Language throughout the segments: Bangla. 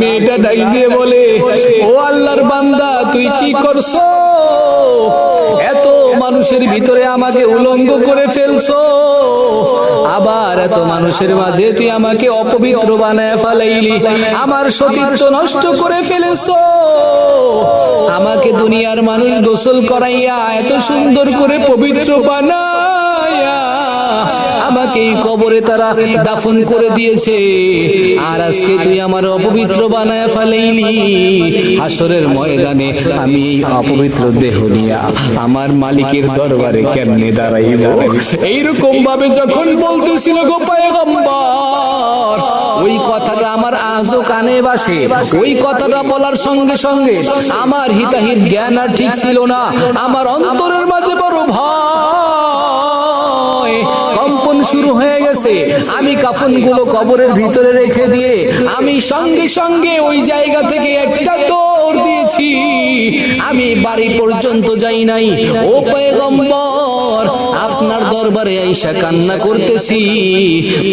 মেয়েটা ডাক দিয়ে বলে, ও আল্লাহর বান্দা, তুই কি করছ? এত মানুষের ভিতরে আমাকে উলঙ্গ করে ফেলছো। আবার এত মানুষের মাঝে তুই আমাকে অপবিত্র বানায় ফেলাইলি। আমার সতীত্ব নষ্ট করে ফেলেছো। আমাকে দুনিয়ার মানুষ গোসল করাইয়া এত সুন্দর করে পবিত্র বানায়া আমাকে কবরে তারা দাফন করে দিয়েছে। আর আজকে তুই আমার অপবিত্র বানায় ফেলাইলি। আসরের ময়দানে আমি এই অপবিত্র দেহ নিয়া আমার মালিকের দরবারে কেমনে দাঁড়াইব? এইরকম ভাবে যখন বলতেছিল গো পয়গম্বর, ওই কথাটা আমার আজও কানে বাসে ওই কথাটা বলার সঙ্গে সঙ্গে আমার হিতাহিত জ্ঞান আর ঠিক ছিল না। আমার অন্তরের মাঝে বড় ভয়। শুরু হয়ে গেছে। আমি কাফনগুলো কবরের ভিতরে রেখে দিয়ে আমি সঙ্গে সঙ্গে ওই জায়গা থেকে একটা দৌড় দিয়েছি। আমি বাড়ি পর্যন্ত যাই নাই। ও পয়গম্বর, আপনার দরবারে আইসা কান্না করতেছি।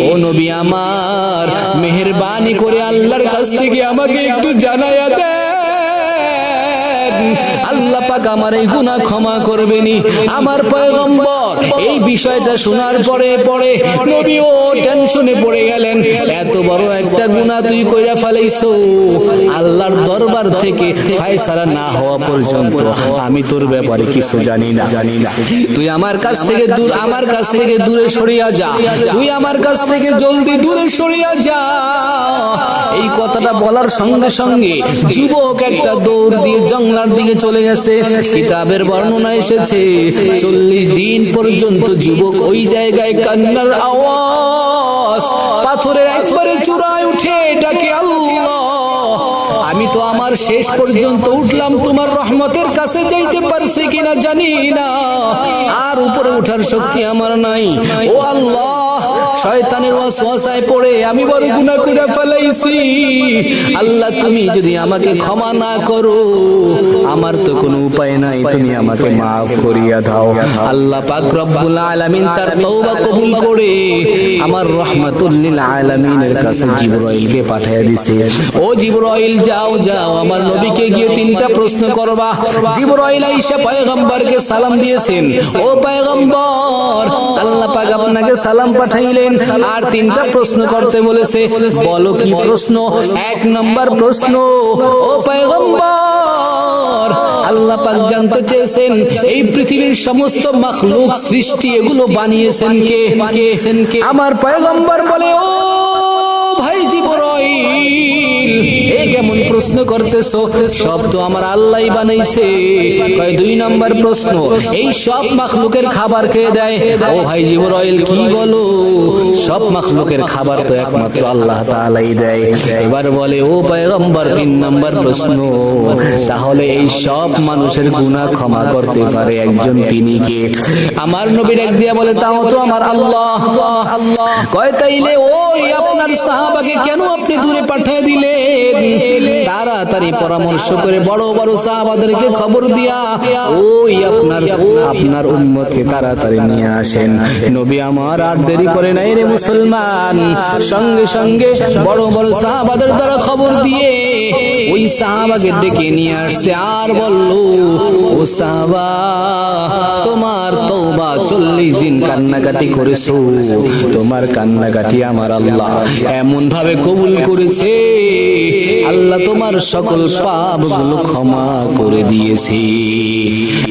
ও নবী আমার, মেহেরবানি করে আল্লাহর কাছ থেকে আমাকে একটু জানাইয়া দেন। আল্লাহ পাক আমার এই গুনাহ ক্ষমা করবেনি আমার পয়গম্বর এই বিষয়টা শোনার পরে পরে নবী ও টেনশনে পড়ে গেলেন। এত বড় একটা গুনাহ তুই কইরা ফেলাইছো। আল্লাহর দরবার থেকে ফায়সালা না হওয়া পর্যন্ত আমি তোর ব্যাপারে কিছু জানি না। জানি না তুই আমার কাছ থেকে দূর, আমার কাছ থেকে দূরে সরিয়া যা। তুই আমার কাছ থেকে জলদি দূরে সরিয়া যা। এই কথাটা বলার সঙ্গে সঙ্গে যুবক একটা দৌড় দিয়ে জঙ্গলার দিকে চলে গেছে। কিতাবের বর্ণনা এসেছে, চল্লিশ দিন পর্যন্ত যুবক ওই জায়গায় কান্নার আওয়াজ পাথরের একবারে চূড়ায় উঠে ডাকে আল্লাহ। আমি তো আমার শেষ পর্যন্ত উঠলাম তোমার রহমতের কাছে যাইতে পারছি কিনা জানি না। আর উপরে উঠার শক্তি আমার নাই। ও আল্লাহ শয়তানের ওয়াসওয়াসায় পড়ে আমি বড় গুনাহ করে ফেলাইছি। আল্লাহ, তুমি যদি আমাকে ক্ষমা না করো, আমার তো কোনো উপায় নাই। তুমি আমাকে মাফ করিয়া দাও। আল্লাহ পাক রব্বুল আলামিন তার তওবা কবুল করে আমার রহমাতুল লিল আলামিনের কাছে জিবরাইলকে পাঠিয়ে দিছে। ও জিবরাইল, যাও যাও, আমার নবীকে গিয়ে তিনটা প্রশ্ন করবা। জিবরাইল আইসা পয়গম্বরকে সালাম দিয়েছেন। ও পয়গম্বর, আল্লাহ পাক আপনাকে সালাম পাঠাইলেন। আর তিনটা প্রশ্ন করতে বলেছে। বলো কি প্রশ্ন? এক নম্বর প্রশ্ন ও পয়গম্বর আল্লাহ পাক জানতে চেয়েছেন এই পৃথিবীর সমস্ত মাখলুক সৃষ্টি এগুলো বানিয়েছেন কে? বানিয়েছেন কে? আমার পয়গম্বর বলে ও প্রশ্ন করতেছো? সব তো আমার আল্লাহই বানাইছে। দুই নাম্বার প্রশ্ন, এই সব মাখলুকের খাবার খেয়ে দেয়? ও ভাই জিবরাইল, কি বলো? সব মাখলুকের খাবার তো একমাত্র আল্লাহ তাআলাই দেয়। এবার বলে, ও পয়গম্বর, তিন নাম্বার প্রশ্ন, তাহলে এই সব মানুষের গুনাহ ক্ষমা করতে পারে একজন তিনি কে? আমার নবীর এক দিয়া বলে, তাও তো আমার আল্লাহ আল্লাহ। কয়, তাইলে ওই আপনার সাহাবাকে কেন আপনি দূরে পাঠিয়ে দিলেন? তাড়াতাড়ি পরামর্শ করে বড় বড় সাহাবাদেরকে খবর দিয়া ওই আপনার আপনার উম্মতকে তাড়াতাড়ি নিয়ে আসেন। নবী আমার আর দেরি করে নাই রে মুসলমান। সঙ্গে সঙ্গে বড় বড় সাহাবাদের দ্বারা খবর দিয়ে ওই সাহাবাকে ডেকে নিয়ে আসছে, আর বলল, ও সাহাবা, তোমার তওবা চল্লিশ দিন কান্নাকাটি করেছ। তোমার কান্নাকাটি আমার আল্লাহ এমন ভাবে কবুল করেছে। আল্লাহ তোমার সকল পাপগুলো ক্ষমা করে দিয়েছে।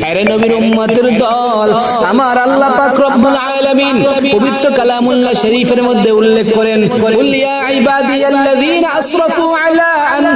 আরে নবীর উম্মতের দল, আমার আল্লাহ পাক রব্বুল আলামিন পবিত্র কালামুল্লাহ শরীফের মধ্যে উল্লেখ করেন আসরাফু আলা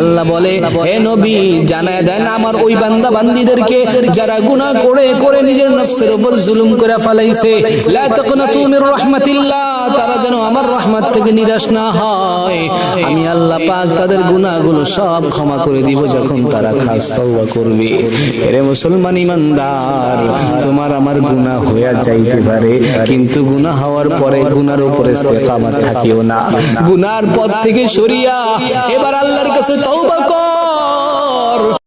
আল্লাহ বলে, হে নবী, জানায় দেন আমার ওই বান্দা বান্দীদেরকে, যারা গুনাহ করে করে নিজের নফসের উপর জুলুম করে ফেলাইছে। লা তাকনাতু মির রাহমাতিল্লাহ, তারা যেন আমার রহমত থেকে নিরাশ না হয়। আমি আল্লাহ পাক তাদের গুনাহগুলো সব ক্ষমা করে দিব যখন তারা খাস তওবা করবে। এরে মুসলমান ইমানদার, তোমার আমার গুনাহ হয়ে যাইতে পারে, কিন্তু গুনাহ হওয়ার পরে গুনার উপরে ইস্তেকামত থাকিও না। গুনার পথ থেকে সরিয়া, এবার আল্লাহর কাছে তওবা কর।